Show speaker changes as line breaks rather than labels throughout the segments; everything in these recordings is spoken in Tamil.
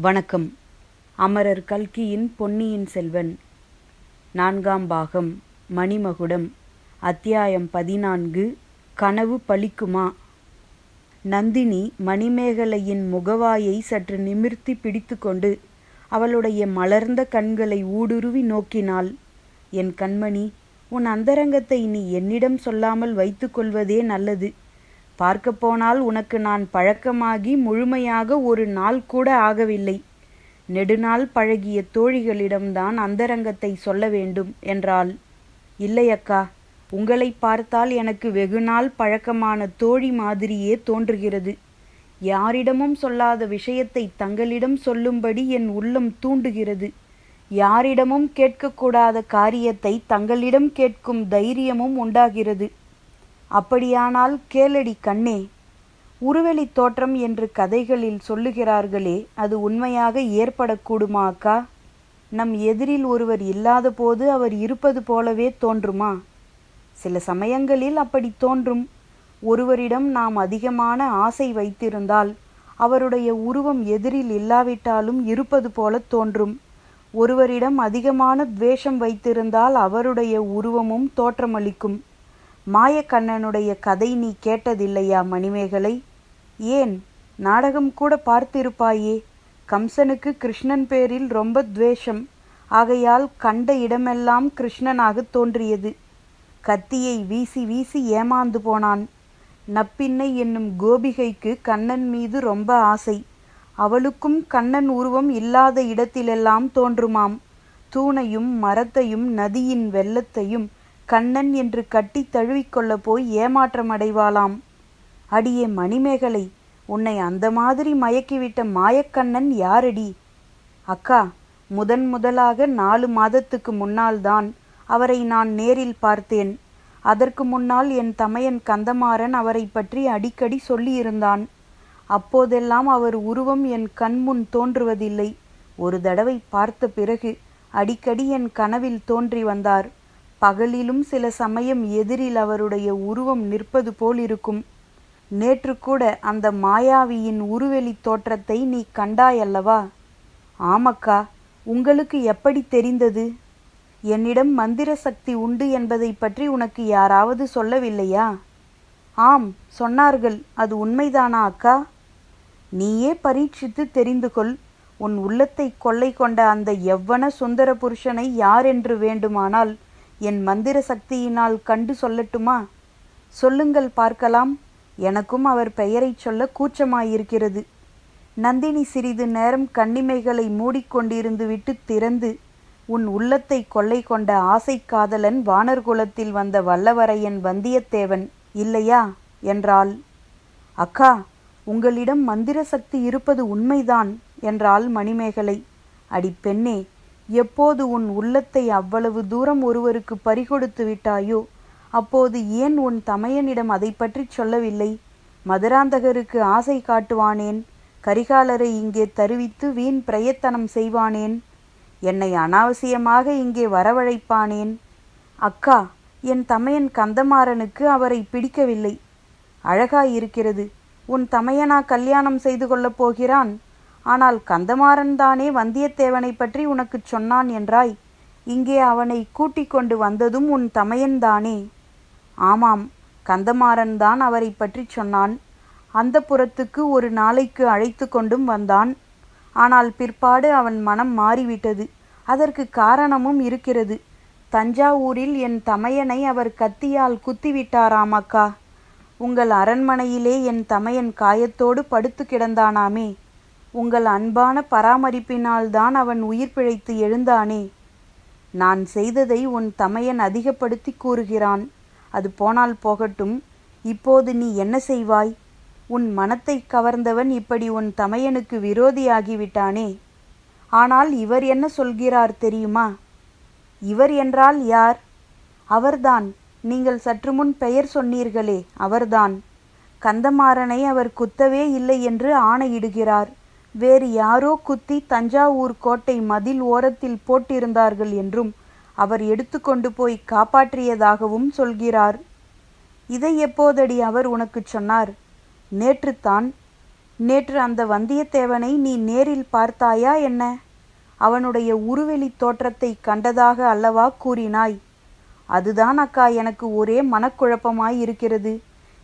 வணக்கம். அமரர் கல்கியின் பொன்னியின் செல்வன். நான்காம் பாகம் மணிமகுடம் அத்தியாயம் பதினான்கு கனவு பலிக்குமா நந்தினி மணிமேகலையின் முகவாயை சற்று நிமிர்த்தி பிடித்துக்கொண்டு அவளுடைய மலர்ந்த கண்களை ஊடுருவி நோக்கினாள். என் கண்மணி உன் அந்தரங்கத்தை நீ என்னிடம் சொல்லாமல் வைத்துக்கொள்வதே நல்லது. பார்க்கப்போனால் உனக்கு நான் பழக்கமாகி முழுமையாக ஒரு நாள் கூட ஆகவில்லை. நெடுநாள் பழகிய தோழிகளிடம்தான் அந்தரங்கத்தை சொல்ல வேண்டும் என்றாள். இல்லை அக்கா உங்களை பார்த்தால் எனக்கு வெகுநாள் பழக்கமான தோழி மாதிரியே தோன்றுகிறது. யாரிடமும் சொல்லாத விஷயத்தை தங்களிடம் சொல்லும்படி என் உள்ளம் தூண்டுகிறது. யாரிடமும் கேட்கக்கூடாத காரியத்தை தங்களிடம் கேட்கும் தைரியமும் உண்டாகிறது. அப்படியானால் கேளடி கண்ணே உருவெளி தோற்றம் என்று கதைகளில் சொல்லுகிறார்களே அது உண்மையாக ஏற்படக்கூடுமா அக்கா? நம் எதிரில் ஒருவர் இல்லாத போது அவர் இருப்பது போலவே தோன்றுமா? சில சமயங்களில் அப்படி தோன்றும். ஒருவரிடம் நாம் அதிகமான ஆசை வைத்திருந்தால் அவருடைய உருவம் எதிரில் இல்லாவிட்டாலும் இருப்பது போல தோன்றும். ஒருவரிடம் அதிகமான துவேஷம் வைத்திருந்தால் அவருடைய உருவமும் தோற்றமளிக்கும். மாயக்கண்ணனுடைய கதை நீ கேட்டதில்லையா மணிமேகலை? ஏன்? நாடகம் கூட பார்த்திருப்பாயே. கம்சனுக்கு கிருஷ்ணன் பேரில் ரொம்ப துவேஷம். ஆகையால் கண்ட இடமெல்லாம் கிருஷ்ணனாக தோன்றியது. கத்தியை வீசி வீசி ஏமாந்து போனான். நப்பின்னை என்னும் கோபிகைக்கு கண்ணன் மீது ரொம்ப ஆசை. அவளுக்கும் கண்ணன் உருவம் இல்லாத இடத்திலெல்லாம் தோன்றுமாம். தூணையும் மரத்தையும் நதியின் வெள்ளத்தையும் கண்ணன் என்று கட்டி தழுவிக்கொள்ளப் போய் ஏமாற்றம் அடைவாளாம். அடியே மணிமேகலை உன்னை அந்த மாதிரி மயக்கிவிட்ட மாயக்கண்ணன் யாரடி? அக்கா முதன் முதலாக நாலு மாதத்துக்கு முன்னால்தான் அவரை நான் நேரில் பார்த்தேன். அதற்கு முன்னால் என் தமையன் கந்தமாறன் அவரை பற்றி அடிக்கடி சொல்லியிருந்தான். அப்போதெல்லாம் அவர் உருவம் என் கண்முன் தோன்றுவதில்லை. ஒரு தடவை பார்த்த பிறகு அடிக்கடி என் கனவில் தோன்றி வந்தார். பகலிலும் சில சமயம் எதிரில் அவருடைய உருவம் நிற்பது போல் இருக்கும். நேற்று கூட அந்த மாயாவியின் உருவெளி தோற்றத்தை நீ கண்டாயல்லவா? ஆமக்கா உங்களுக்கு எப்படி தெரிந்தது? என்னிடம் மந்திர சக்தி உண்டு என்பதை பற்றி உனக்கு யாராவது சொல்லவில்லையா? ஆம் சொன்னார்கள். அது உண்மைதானா அக்கா? நீயே பரீட்சித்து தெரிந்து கொள். உன் உள்ளத்தை கொள்ளை கொண்ட அந்த எவ்வன சுந்தர புருஷனை யாரென்று வேண்டுமானால் என் மந்திர சக்தியினால் கண்டு சொல்லட்டுமா? சொல்லுங்கள் பார்க்கலாம். எனக்கும் அவர் பெயரைச் சொல்ல கூச்சமாயிருக்கிறது. நந்தினி சிறிது நேரம் கண்ணிமைகளை மூடிக்கொண்டிருந்து விட்டு திறந்து உன் உள்ளத்தை கொள்ளை கொண்ட ஆசை காதலன் வானர்குலத்தில் வந்த வல்லவரையன் வந்தியத்தேவன் இல்லையா? என்றாள். அக்கா உங்களிடம் மந்திர சக்தி இருப்பது உண்மைதான் என்றாள் மணிமேகலை. அடி பெண்ணே எப்போது உன் உள்ளத்தை அவ்வளவு தூரம் ஒருவருக்கு பறிகொடுத்து விட்டாயோ? அப்போது ஏன் உன் தமையனிடம் அதை பற்றி சொல்லவில்லை? மதுராந்தகருக்கு ஆசை காட்டுவானேன்? கரிகாலரை இங்கே தருவித்து வீண் பிரயத்தனம் செய்வானேன்? என்னை அனாவசியமாக இங்கே வரவழைப்பானேன்? அக்கா என் தமையன் கந்தமாறனுக்கு அவரை பிடிக்கவில்லை. அழகாயிருக்கிறது. உன் தமையனா கல்யாணம் செய்து கொள்ளப் போகிறான்? ஆனால் கந்தமாறன் தானே வந்தியத்தேவனை பற்றி உனக்குச் சொன்னான் என்றாய். இங்கே அவனை கூட்டிக் கொண்டு வந்ததும் உன் தமையன்தானே ஆமாம் கந்தமாறன் தான் அவரை பற்றி சொன்னான். அந்த புறத்துக்கு ஒரு நாளைக்கு அழைத்து கொண்டும் வந்தான். ஆனால் பிற்பாடு அவன் மனம் மாறிவிட்டது. அதற்கு காரணமும் இருக்கிறது. தஞ்சாவூரில் என் தமையனை அவர் கத்தியால் குத்திவிட்டாராம் அக்கா. உங்கள் அரண்மனையிலே என் தமையன் காயத்தோடு படுத்து கிடந்தானாமே. உங்கள் அன்பான பராமரிப்பினால்தான் அவன் உயிர் பிழைத்து எழுந்தானே. நான் செய்ததை உன் தமையன் அதிகப்படுத்தி கூறுகிறான். அது போனால் போகட்டும். இப்போது நீ என்ன செய்வாய்? உன் மனத்தை கவர்ந்தவன் இப்படி உன் தமையனுக்கு விரோதியாகிவிட்டானே. ஆனால் இவர் என்ன சொல்கிறார் தெரியுமா? இவர் என்றால் யார்? அவர்தான். நீங்கள் சற்று முன் பெயர் சொன்னீர்களே அவர்தான். கந்தமாறனை அவர் குத்தவே இல்லை என்று ஆணையிடுகிறார். வேறு யாரோ குத்தி தஞ்சாவூர் கோட்டை மதில் ஓரத்தில் போட்டிருந்தார்கள் என்றும் அவர் எடுத்துக்கொண்டு போய் காப்பாற்றியதாகவும் சொல்கிறார். இதை எப்போதடி அவர் உனக்கு சொன்னார்? நேற்றுத்தான் நேற்று அந்த வந்தியத்தேவனை நீ நேரில் பார்த்தாயா என்ன? அவனுடைய உருவெளி தோற்றத்தை கண்டதாக அல்லவா கூறினாய்? அதுதான் அக்கா எனக்கு ஒரே மனக்குழப்பமாய் இருக்கிறது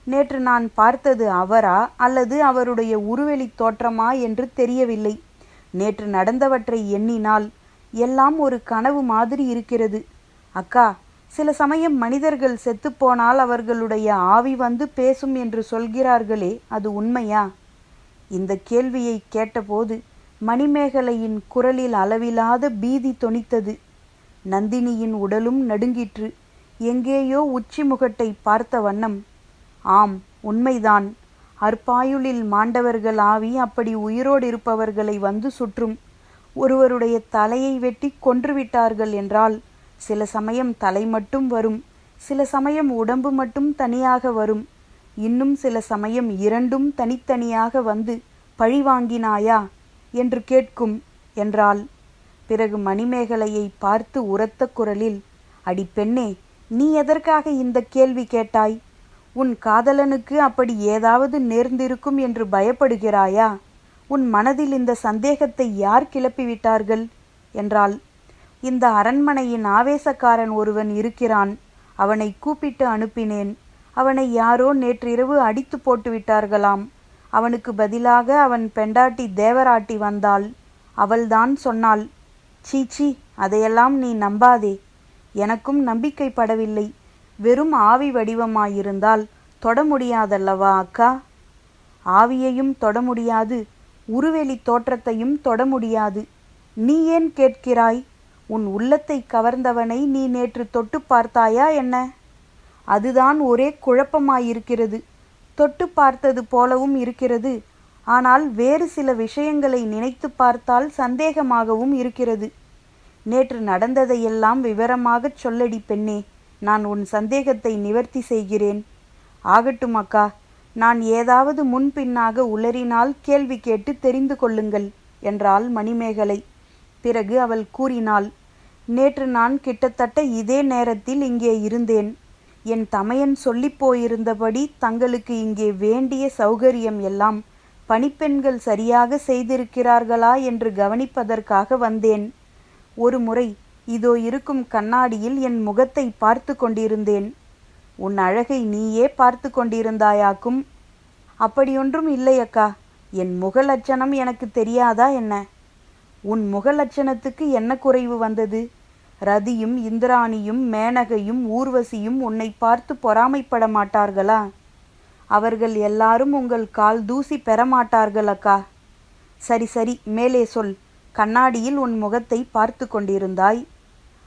நேற்று நான் பார்த்தது அவரா அல்லது அவருடைய உருவெளி தோற்றமா என்று தெரியவில்லை. நேற்று நடந்தவற்றை எண்ணினால் எல்லாம் ஒரு கனவு மாதிரி இருக்கிறது. அக்கா சில சமயம் மனிதர்கள் செத்துப்போனால் அவர்களுடைய ஆவி வந்து பேசும் என்று சொல்கிறார்களே அது உண்மையா? இந்த கேள்வியை கேட்டபோது மணிமேகலையின் குரலில் அளவிலாத பீதி தொனித்தது. நந்தினியின் உடலும் நடுங்கிற்று. எங்கேயோ உச்சி முகட்டை பார்த்த வண்ணம் ஆம் உண்மைதான். அற்பாயுளில் மாண்டவர்கள் ஆவி அப்படி உயிரோடு இருப்பவர்களை வந்து சுற்றும். ஒருவருடைய தலையை வெட்டி கொன்றுவிட்டார்கள் என்றால் சில சமயம் தலை மட்டும் வரும் சில சமயம் உடம்பு மட்டும் தனியாக வரும். இன்னும் சில சமயம் இரண்டும் தனித்தனியாக வந்து பழி வாங்கினாயா என்று கேட்கும் என்றாள் பிறகு மணிமேகலையை பார்த்து உரத்த குரலில் அடி பெண்ணே நீ எதற்காக இந்த கேள்வி கேட்டாய்? உன் காதலனுக்கு அப்படி ஏதாவது நேர்ந்திருக்கும் என்று பயப்படுகிறாயா? உன் மனதில் இந்த சந்தேகத்தை யார் கிளப்பிவிட்டார்கள்? என்றாள். இந்த அரண்மனையின் ஆவேசக்காரன் ஒருவன் இருக்கிறான். அவனை கூப்பிட்டு அனுப்பினேன். அவனை யாரோ நேற்றிரவு அடித்து போட்டுவிட்டார்களாம். அவனுக்கு பதிலாக அவன் பெண்டாட்டி தேவராட்டி வந்தாள். அவள்தான் சொன்னாள் சீச்சி அதையெல்லாம் நீ நம்பாதே. எனக்கும் நம்பிக்கைப்படவில்லை. வெறும் ஆவி வடிவமாயிருந்தால் தொட முடியாதல்லவா அக்கா? ஆவியையும் தொட முடியாது உருவெளி தோற்றத்தையும் தொட முடியாது. நீ ஏன் கேட்கிறாய்? உன் உள்ளத்தை கவர்ந்தவனை நீ நேற்று தொட்டு பார்த்தாயா என்ன? அதுதான் ஒரே குழப்பமாயிருக்கிறது. தொட்டு பார்த்தது போலவும் இருக்கிறது. ஆனால் வேறு சில விஷயங்களை நினைத்து பார்த்தால் சந்தேகமாகவும் இருக்கிறது. நேற்று நடந்ததையெல்லாம் விவரமாகச் சொல்லடி பெண்ணே. நான் உன் சந்தேகத்தை நிவர்த்தி செய்கிறேன். ஆகட்டும் அக்கா நான் ஏதாவது முன்பின்னாக உளறினால் கேள்வி கேட்டு தெரிந்து கொள்ளுங்கள் என்றாள் மணிமேகலை. பிறகு அவள் கூறினாள் நேற்று நான் கிட்டத்தட்ட இதே நேரத்தில் இங்கே இருந்தேன். என் தமையன் சொல்லிப் போயிருந்தபடி தங்களுக்கு இங்கே வேண்டிய சௌகரியம் எல்லாம் பணிப்பெண்கள் சரியாக செய்திருக்கிறார்களா என்று கவனிப்பதற்காக வந்தேன். ஒரு முறை இதோ இருக்கும் கண்ணாடியில் என் முகத்தை பார்த்து கொண்டிருந்தேன். உன் அழகை நீயே பார்த்து கொண்டிருந்தாயாக்கும். அப்படியொன்றும் இல்லை அக்கா. என் முக லட்சணம் எனக்கு தெரியாதா என்ன? உன் முக லட்சணத்துக்கு என்ன குறைவு வந்தது? ரதியும் இந்திராணியும் மேனகையும் ஊர்வசியும் உன்னை பார்த்து பொறாமைப்பட மாட்டார்களா? அவர்கள் எல்லாரும் உங்கள் கால் தூசி பெறமாட்டார்கள் அக்கா. சரி சரி மேலே சொல். கண்ணாடியில் உன் முகத்தை பார்த்து கொண்டிருந்தாய்.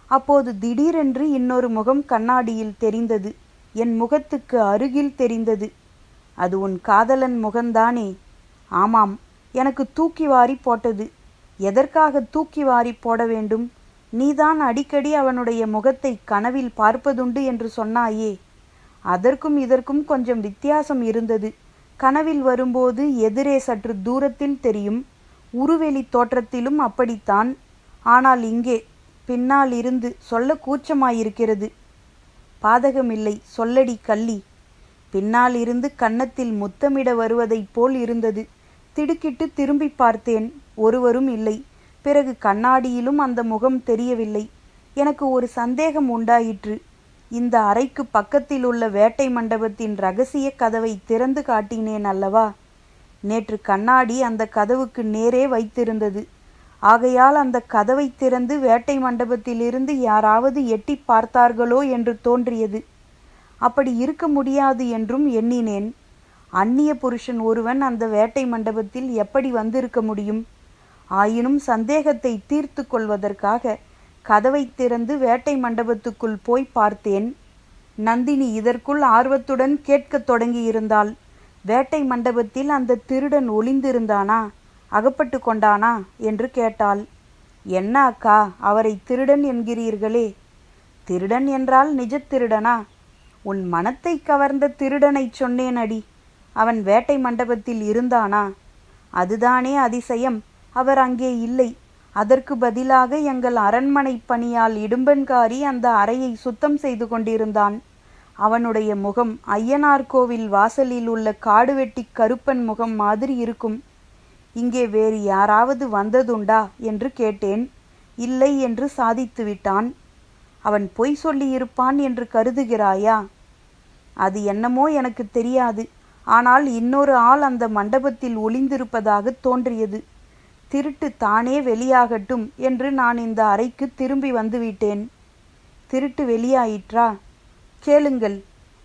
அப்போது திடீரென்று இன்னொரு முகம் கண்ணாடியில் தெரிந்தது. என் முகத்துக்கு அருகில் தெரிந்தது. அது உன் காதலன் முகந்தானே ஆமாம் எனக்கு தூக்கி வாரி போட்டது. எதற்காக தூக்கி வாரி போட வேண்டும்? நீதான் அடிக்கடி அவனுடைய முகத்தை கனவில் பார்ப்பதுண்டு என்று சொன்னாயே. அதற்கும் இதற்கும் கொஞ்சம் வித்தியாசம் இருந்தது. கனவில் வரும்போது எதிரே சற்று தூரத்தில் தெரியும். உருவெளி தோற்றத்திலும் அப்படித்தான். ஆனால் இங்கே பின்னால் இருந்து சொல்ல கூச்சமாயிருக்கிறது. பாதகமில்லை சொல்லடி கள்ளி. பின்னால் இருந்து கன்னத்தில் முத்தமிட வருவதைப் போல் இருந்தது. திடுக்கிட்டு திரும்பி பார்த்தேன் ஒருவரும் இல்லை. பிறகு கண்ணாடியிலும் அந்த முகம் தெரியவில்லை. எனக்கு ஒரு சந்தேகம் உண்டாயிற்று. இந்த அறைக்கு பக்கத்தில் உள்ள வேட்டை மண்டபத்தின் ரகசிய கதவை திறந்து காட்டினேன் அல்லவா? நேற்று கண்ணாடி அந்த கதவுக்கு நேரே வைத்திருந்தது. ஆகையால் அந்த கதவை திறந்து வேட்டை மண்டபத்திலிருந்து யாராவது எட்டி பார்த்தார்களோ என்று தோன்றியது. அப்படி இருக்க முடியாது என்றும் எண்ணினேன். அந்நிய புருஷன் ஒருவன் அந்த வேட்டை மண்டபத்தில் எப்படி வந்திருக்க முடியும்? ஆயினும் சந்தேகத்தை தீர்த்து கொள்வதற்காக கதவை திறந்து வேட்டை மண்டபத்துக்குள் போய் பார்த்தேன். நந்தினி இதற்குள் ஆர்வத்துடன் கேட்கத் தொடங்கியிருந்தாள். வேட்டை மண்டபத்தில் அந்த திருடன் ஒளிந்திருந்தானா? அகப்பட்டு கொண்டானா? என்று கேட்டாள். என்ன அக்கா அவரை திருடன் என்கிறீர்களே. திருடன் என்றால் நிஜத் திருடனா? உன் மனத்தை கவர்ந்த திருடனைச் சொன்னேன் அடி அவன் வேட்டை மண்டபத்தில் இருந்தானா? அதுதானே அதிசயம். அவர் அங்கே இல்லை. அதற்கு பதிலாக எங்கள் அரண்மனை பணியால் இடும்பன்காரி அந்த அறையை சுத்தம் செய்து கொண்டிருந்தான். அவனுடைய முகம் ஐயனார் கோவில் வாசலில் உள்ள காடுவெட்டி கருப்பன் முகம் மாதிரி இருக்கும். இங்கே வேறு யாராவது வந்ததுண்டா என்று கேட்டேன். இல்லை என்று சாதித்து விட்டான். அவன் பொய் சொல்லியிருப்பான் என்று கருதுகிறாயா? அது என்னமோ எனக்கு தெரியாது. ஆனால் இன்னொரு ஆள் அந்த மண்டபத்தில் ஒளிந்திருப்பதாக தோன்றியது. திருட்டு தானே வெளியாகட்டும் என்று நான் இந்த அறைக்கு திரும்பி வந்துவிட்டேன். திருட்டு வெளியாயிற்றா? கேளுங்கள்.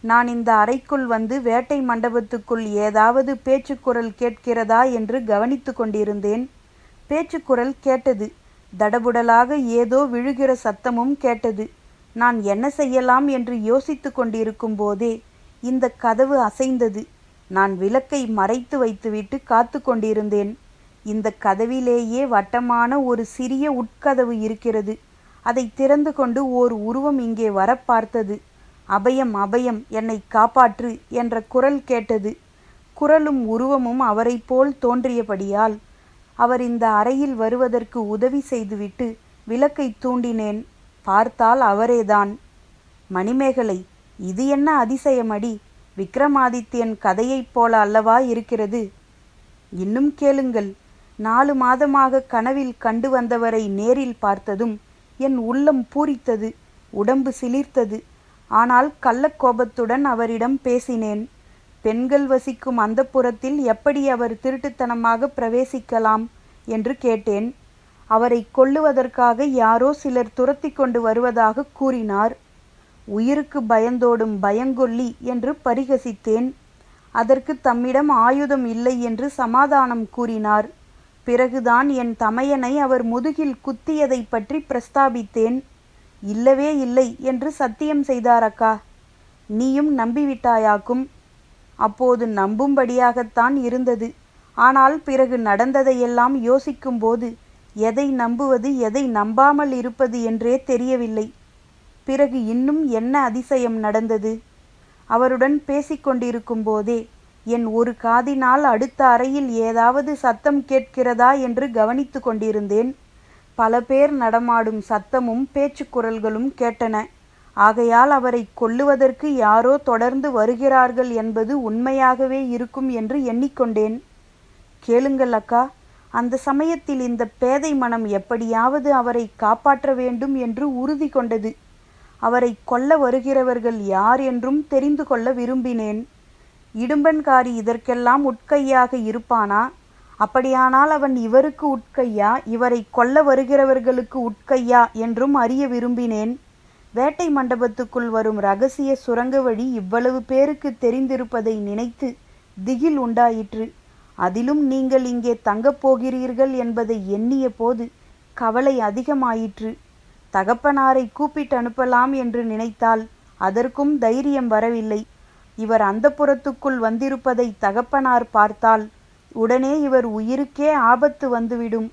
நான் இந்த அறைக்குள் வந்து வேட்டை மண்டபத்துக்குள் ஏதாவது பேச்சுக்குரல் கேட்கிறதா என்று கவனித்து கொண்டிருந்தேன். பேச்சுக்குரல் கேட்டது. தடபுடலாக ஏதோ விழுகிற சத்தமும் கேட்டது. நான் என்ன செய்யலாம் என்று யோசித்து கொண்டிருக்கும் போதே இந்த கதவு அசைந்தது. நான் விளக்கை மறைத்து வைத்துவிட்டு காத்து கொண்டிருந்தேன். இந்த கதவிலேயே வட்டமான ஒரு சிறிய உட்கதவு இருக்கிறது. அதை திறந்து கொண்டு ஓர் உருவம் இங்கே வர பார்த்தது. அபயம் அபயம் என்னை காப்பாற்று என்ற குரல் கேட்டது. குரலும் உருவமும் அவரை போல் தோன்றியபடியால் அவர் இந்த அறையில் வருவதற்கு உதவி செய்துவிட்டு விளக்கை தூண்டினேன். பார்த்தால் அவரேதான். மணிமேகலை இது என்ன அதிசயமடி? விக்ரமாதித்யன் கதையைப் போல அல்லவா இருக்கிறது? இன்னும் கேளுங்கள். நாலு மாதமாக கனவில் கண்டு வந்தவரை நேரில் பார்த்ததும் என் உள்ளம் பூரித்தது உடம்பு சிலிர்த்தது. ஆனால் கள்ளக்கோபத்துடன் அவரிடம் பேசினேன். பெண்கள் வசிக்கும் அந்த புறத்தில் எப்படி அவர் திருட்டுத்தனமாக பிரவேசிக்கலாம் என்று கேட்டேன். அவரை கொல்லுவதற்காக யாரோ சிலர் துரத்தி கொண்டு வருவதாக கூறினார். உயிருக்கு பயந்தோடும் பயங்கொல்லி என்று பரிகசித்தேன். அதற்கு தம்மிடம் ஆயுதம் இல்லை என்று சமாதானம் கூறினார். பிறகுதான் என் தமையனை அவர் முதுகில் குத்தியதை பற்றி பிரஸ்தாபித்தேன். இல்லவே இல்லை என்று சத்தியம் செய்தாரக்கா நீயும் நம்பிவிட்டாயாக்கும். அப்போது நம்பும்படியாகத்தான் இருந்தது. ஆனால் பிறகு நடந்ததையெல்லாம் யோசிக்கும்போது எதை நம்புவது எதை நம்பாமல் இருப்பது என்றே தெரியவில்லை. பிறகு இன்னும் என்ன அதிசயம் நடந்தது? அவருடன் பேசிக்கொண்டிருக்கும் போதே என் ஒரு காதினால் அடுத்த அறையில் ஏதாவது சத்தம் கேட்கிறதா என்று கவனித்து கொண்டிருந்தேன். பல பேர் நடமாடும் சத்தமும் பேச்சுக்குரல்களும் கேட்டன. ஆகையால் அவரை கொல்லுவதற்கு யாரோ தொடர்ந்து வருகிறார்கள் என்பது உண்மையாகவே இருக்கும் என்று எண்ணிக்கொண்டேன். கேளுங்கள் அக்கா அந்த சமயத்தில் இந்த பேதை மனம் எப்படியாவது அவரை காப்பாற்ற வேண்டும் என்று உறுதி கொண்டது. அவரை கொல்ல வருகிறவர்கள் யார் என்றும் தெரிந்து கொள்ள விரும்பினேன். இடும்பன்காரி இதற்கெல்லாம் உட்கையாக இருப்பானா? அப்படியானால் அவன் இவருக்கு உட்கையா? இவரை கொல்ல வருகிறவர்களுக்கு உட்கையா என்றும் அறிய விரும்பினேன். வேட்டை மண்டபத்துக்குள் வரும் ரகசிய சுரங்க வழி இவ்வளவு பேருக்கு தெரிந்திருப்பதை நினைத்து திகில் உண்டாயிற்று. அதிலும் நீங்கள் இங்கே தங்கப் போகிறீர்கள் என்பதை எண்ணிய போது கவலை அதிகமாயிற்று. தகப்பனாரை கூப்பிட்டு அனுப்பலாம் என்று நினைத்தால் அதற்கும் தைரியம் வரவில்லை. இவர் அந்த புறத்துக்குள் வந்திருப்பதை தகப்பனார் பார்த்தால் உடனே இவர் உயிருக்கே ஆபத்து வந்துவிடும்.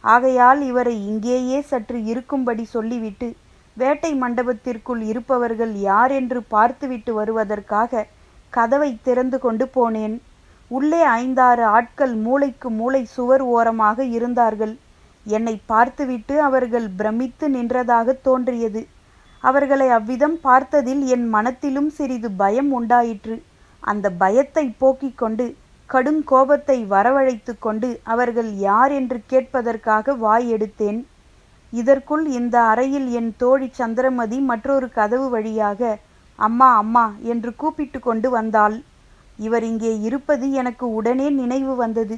ஆகையால் இவரை இங்கேயே சற்று இருக்கும்படி சொல்லிவிட்டு வேட்டை மண்டபத்திற்குள் இருப்பவர்கள் யார் என்று பார்த்துவிட்டு வருவதற்காக கதவை திறந்து கொண்டு போனேன். உள்ளே ஐந்தாறு ஆட்கள் மூளைக்கு மூளை சுவர் ஓரமாக இருந்தார்கள். என்னை பார்த்துவிட்டு அவர்கள் பிரமித்து நின்றதாக தோன்றியது. அவர்களை அவ்விதம் பார்த்ததில் என் மனத்திலும் சிறிது பயம் உண்டாயிற்று. அந்த பயத்தை போக்கிக் கொண்டு கடுங்கோபத்தை வரவழைத்து கொண்டு அவர்கள் யார் என்று கேட்பதற்காக வாய் எடுத்தேன். இதற்குள் இந்த அறையில் என் தோழி சந்திரமதி மற்றொரு கதவு வழியாக அம்மா அம்மா என்று கூப்பிட்டு கொண்டு வந்தாள். இவர் இங்கே இருப்பது எனக்கு உடனே நினைவு வந்தது.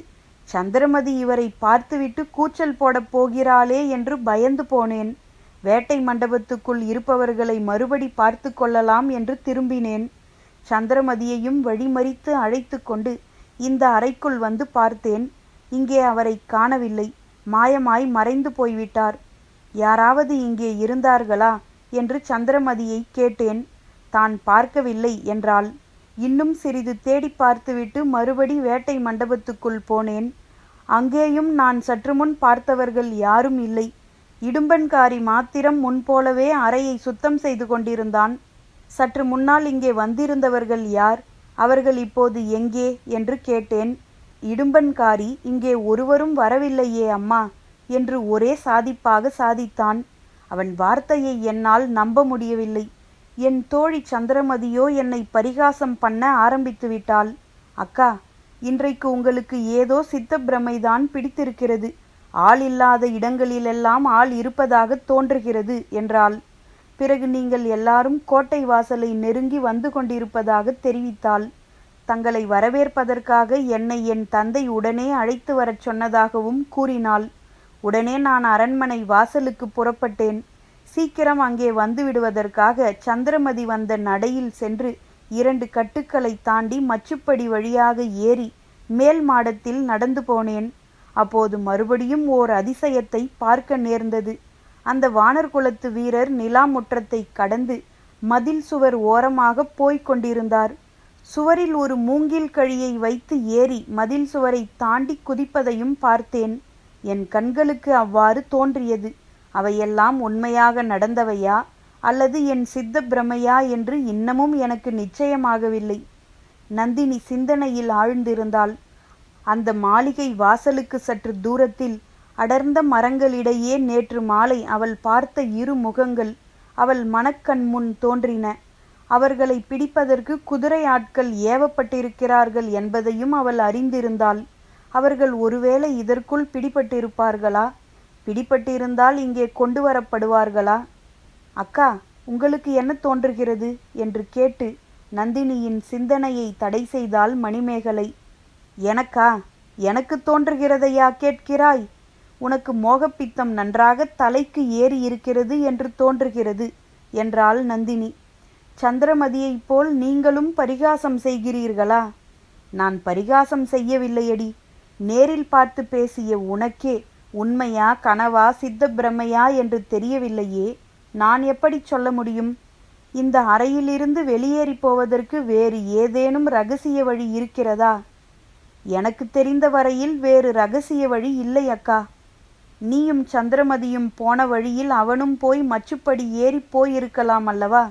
சந்திரமதி இவரை பார்த்துவிட்டு கூச்சல் போடப் போகிறாளே என்று பயந்து போனேன். வேட்டை மண்டபத்துக்குள் இருப்பவர்களை மறுபடி பார்த்து கொள்ளலாம் என்று திரும்பினேன். சந்திரமதியையும் வழிமறித்து அழைத்து கொண்டு இந்த அறைக்குள் வந்து பார்த்தேன். இங்கே அவரை காணவில்லை. மாயமாய் மறைந்து போய்விட்டார். யாராவது இங்கே இருந்தார்களா? என்று சந்திரமதியை கேட்டேன். தான் பார்க்கவில்லை என்றாள். இன்னும் சிறிது தேடி பார்த்துவிட்டு மறுபடி வேட்டை மண்டபத்துக்குள் போனேன். அங்கேயும் நான் சற்று முன் பார்த்தவர்கள் யாரும் இல்லை. இடும்பன்காரி மாத்திரம் முன்போலவே அறையை சுத்தம் செய்து கொண்டிருந்தான். சற்று முன்னால் இங்கே வந்திருந்தவர்கள் யார்? அவர்கள் இப்போது எங்கே? என்று கேட்டேன். இடும்பன்காரி இங்கே ஒருவரும் வரவில்லையே அம்மா என்று ஒரே சாதிப்பாக சாதித்தான். அவன் வார்த்தையை என்னால் நம்ப முடியவில்லை. என் தோழி சந்திரமதியோ என்னை பரிகாசம் பண்ண ஆரம்பித்து விட்டாள். அக்கா இன்றைக்கு உங்களுக்கு ஏதோ சித்த பிரமைதான் பிடித்திருக்கிறது. ஆள் இல்லாத இடங்களிலெல்லாம் ஆள் இருப்பதாக தோன்றுகிறது என்றாள். பிறகு நீங்கள் எல்லாரும் கோட்டை வாசலை நெருங்கி வந்து கொண்டிருப்பதாக தெரிவித்தாள். தங்களை வரவேற்பதற்காக என்னை என் தந்தை உடனே அழைத்து வரச் சொன்னதாகவும் கூறினாள். உடனே நான் அரண்மனை வாசலுக்கு புறப்பட்டேன். சீக்கிரம் அங்கே வந்து விடுவதற்காக சந்திரமதி வந்த நடையில் சென்று இரண்டு கட்டுக்களை தாண்டி மச்சுப்படி வழியாக ஏறி மேல் மாடத்தில் நடந்து போனேன். அப்போது மறுபடியும் ஓர் அதிசயத்தை பார்க்க நேர்ந்தது. அந்த வானர் குலத்து வீரர் நிலா முற்றத்தை கடந்து மதில் சுவர் ஓரமாக போய்க் கொண்டிருந்தார். சுவரில் ஒரு மூங்கில் கழியை வைத்து ஏறி மதில் சுவரை தாண்டி குதிப்பதையும் பார்த்தேன். என் கண்களுக்கு அவ்வாறு தோன்றியது. அவையெல்லாம் உண்மையாக நடந்தவையா? அல்லது என் சித்த பிரமையா என்று இன்னமும் எனக்கு நிச்சயமாகவில்லை. நந்தினி சிந்தனையில் ஆழ்ந்திருந்தாள். அந்த மாளிகை வாசலுக்கு சற்று தூரத்தில் அடர்ந்த மரங்களிடையே நேற்று மாலை அவள் பார்த்த இரு முகங்கள் அவள் மனக்கண் முன் தோன்றின. அவர்களை பிடிப்பதற்கு குதிரை ஆட்கள் ஏவப்பட்டிருக்கிறார்கள் என்பதையும் அவள் அறிந்திருந்தாள். அவர்கள் ஒருவேளை இதற்குள் பிடிபட்டிருப்பார்களா? பிடிபட்டிருந்தால் இங்கே கொண்டு வரப்படுவார்களா? அக்கா உங்களுக்கு என்ன தோன்றுகிறது? என்று கேட்டு நந்தினியின் சிந்தனையை தடை செய்தாள் மணிமேகலை. எனக்கா? எனக்கு தோன்றுகிறதையா கேட்கிறாய்? உனக்கு மோகப்பித்தம் நன்றாக தலைக்கு ஏறி இருக்கிறது என்று தோன்றுகிறது என்றாள் நந்தினி. சந்திரமதியைப் போல் நீங்களும் பரிகாசம் செய்கிறீர்களா? நான் பரிகாசம் செய்யவில்லையடி. நேரில் பார்த்து பேசிய உனக்கே உண்மையா கனவா சித்த பிரம்மையா என்று தெரியவில்லையே. நான் எப்படி சொல்ல முடியும்? இந்த அறையிலிருந்து வெளியேறி போவதற்கு வேறு ஏதேனும் ரகசிய வழி இருக்கிறதா? எனக்கு தெரிந்த வரையில் வேறு ரகசிய வழி இல்லை அக்கா. நீயும் சந்திரமதியும் போன வழியில் அவனும் போய் மச்சுப்படி ஏறி போயிருக்கலாம் அல்லவா?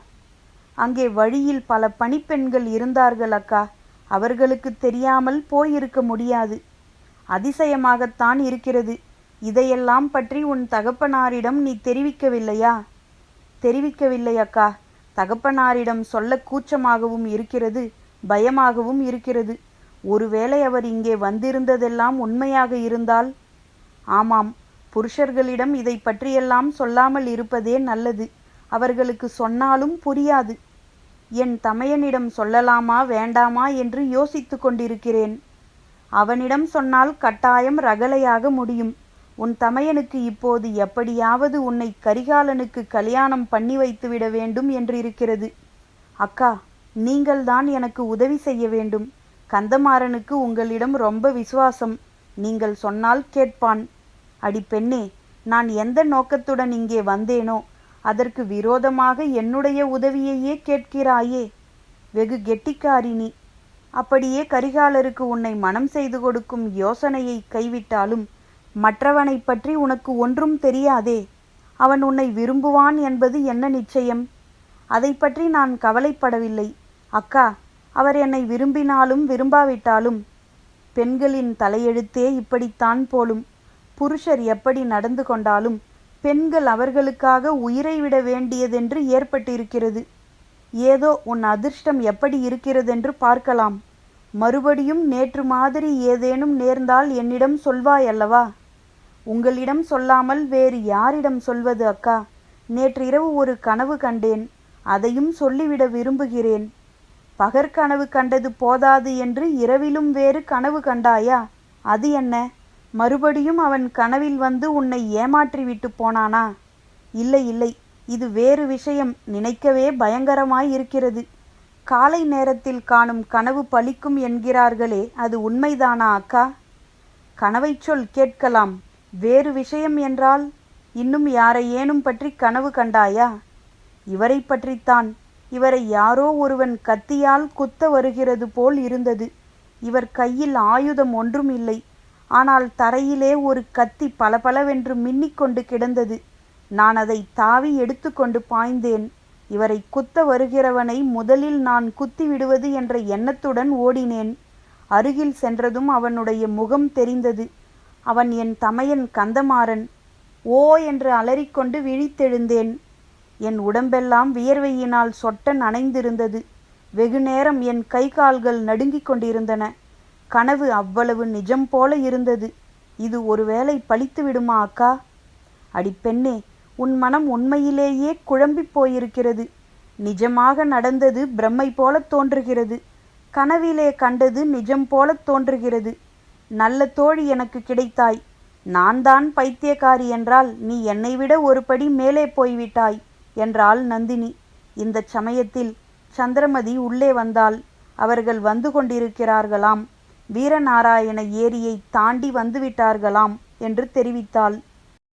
அங்கே வழியில் பல பணிப்பெண்கள் இருந்தார்கள் அக்கா. அவர்களுக்கு தெரியாமல் போயிருக்க முடியாது. அதிசயமாகத்தான் இருக்கிறது. இதையெல்லாம் பற்றி உன் தகப்பனாரிடம் நீ தெரிவிக்கவில்லையா? தெரிவிக்கவில்லை அக்கா. தகப்பனாரிடம் சொல்ல கூச்சமாகவும் இருக்கிறது பயமாகவும் இருக்கிறது. ஒருவேளை அவர் இங்கே வந்திருந்ததெல்லாம் உண்மையாக இருந்தால்? ஆமாம் புருஷர்களிடம் இதை பற்றியெல்லாம் சொல்லாமல் இருப்பதே நல்லது. அவர்களுக்கு சொன்னாலும் புரியாது. என் தமையனிடம் சொல்லலாமா வேண்டாமா என்று யோசித்து கொண்டிருக்கிறேன். அவனிடம் சொன்னால் கட்டாயம் ரகலையாக முடியும். உன் தமையனுக்கு இப்போது எப்படியாவது உன்னை கரிகாலனுக்கு கல்யாணம் பண்ணி வைத்துவிட வேண்டும் என்றிருக்கிறது. அக்கா நீங்கள்தான் எனக்கு உதவி செய்ய வேண்டும். கந்தமாறனுக்கு உங்களிடம் ரொம்ப விசுவாசம். நீங்கள் சொன்னால் கேட்பான். அடி பெண்ணே நான் எந்த நோக்கத்துடன் இங்கே வந்தேனோ அதற்கு விரோதமாக என்னுடைய உதவியையே கேட்கிறாயே. வெகு கெட்டிக்காரி நீ. அப்படியே கரிகாலருக்கு உன்னை மனம் செய்து கொடுக்கும் யோசனையை கைவிட்டாலும் மற்றவனை பற்றி உனக்கு ஒன்றும் தெரியாதே. அவன் உன்னை விரும்புவான் என்பது என்ன நிச்சயம்? அதை பற்றி நான் கவலைப்படவில்லை. அக்கா அவர் என்னை விரும்பினாலும் விரும்பாவிட்டாலும் பெண்களின் தலையெழுத்தே இப்படித்தான் போலும். புருஷர் எப்படி நடந்து கொண்டாலும் பெண்கள் அவர்களுக்காக உயிரை விட வேண்டியதென்று ஏற்பட்டிருக்கிறது. ஏதோ உன் அதிர்ஷ்டம் எப்படி இருக்கிறதென்று பார்க்கலாம். மறுபடியும் நேற்று மாதிரி ஏதேனும் நேர்ந்தால் என்னிடம் சொல்வாய் அல்லவா உங்களிடம் சொல்லாமல் வேறு யாரிடம் சொல்வது அக்கா? நேற்றிரவு ஒரு கனவு கண்டேன். அதையும் சொல்லிவிட விரும்புகிறேன். பகற்கனவு கண்டது போதாது என்று இரவிலும் வேறு கனவு கண்டாயா? அது என்ன? மறுபடியும் அவன் கனவில் வந்து உன்னை ஏமாற்றி விட்டு போனானா? இல்லை இல்லை. இது வேறு விஷயம். நினைக்கவே பயங்கரமாய் இருக்கிறது. காலை நேரத்தில் காணும் கனவு பலிக்கும் என்கிறார்களே அது உண்மைதானா அக்கா? கனவைச் சொல் கேட்கலாம். வேறு விஷயம் என்றால் இன்னும் யாரையேனும் பற்றி கனவு கண்டாயா? இவரை பற்றித்தான். இவரை யாரோ ஒருவன் கத்தியால் குத்த வருகிறது போல் இருந்தது. இவர் கையில் ஆயுதம் ஒன்றும் இல்லை. ஆனால் தரையிலே ஒரு கத்தி பளபளவென்று மின்னிக்கொண்டு கிடந்தது. நான் அதை தாவி எடுத்துக்கொண்டு பாய்ந்தேன். இவரை குத்த வருகிறவனை முதலில் நான் குத்தி விடுவது என்ற எண்ணத்துடன் ஓடினேன். அருகில் சென்றதும் அவனுடைய முகம் தெரிந்தது. அவன் என் தமையன் கந்தமாறன். ஓ என்று அலறிக்கொண்டு விழித்தெழுந்தேன். என் உடம்பெல்லாம் வியர்வையினால் சொட்ட நனைந்திருந்தது. வெகு நேரம் என் கை கால்கள் நடுங்கிக் கொண்டிருந்தன. கனவு அவ்வளவு நிஜம் போல இருந்தது. இது ஒருவேளை பழித்து விடுமா அக்கா? அடி பெண்ணே உன் மனம் உண்மையிலேயே குழம்பி போயிருக்கிறது. நிஜமாக நடந்தது பிரம்மை போலத் தோன்றுகிறது. கனவிலே கண்டது நிஜம் போலத் தோன்றுகிறது. நல்ல தோழி எனக்கு கிடைத்தாய். நான் தான் பைத்தியக்காரி என்றால் நீ என்னை விட ஒரு படி மேலே போய்விட்டாய் என்றாள் நந்தினி. இந்த சமயத்தில் சந்திரமதி உள்ளே வந்தாள். அவர்கள் வந்து கொண்டிருக்கிறார்களாம். வீரநாராயண ஏரியை தாண்டி வந்துவிட்டார்களாம் என்று தெரிவித்தாள்.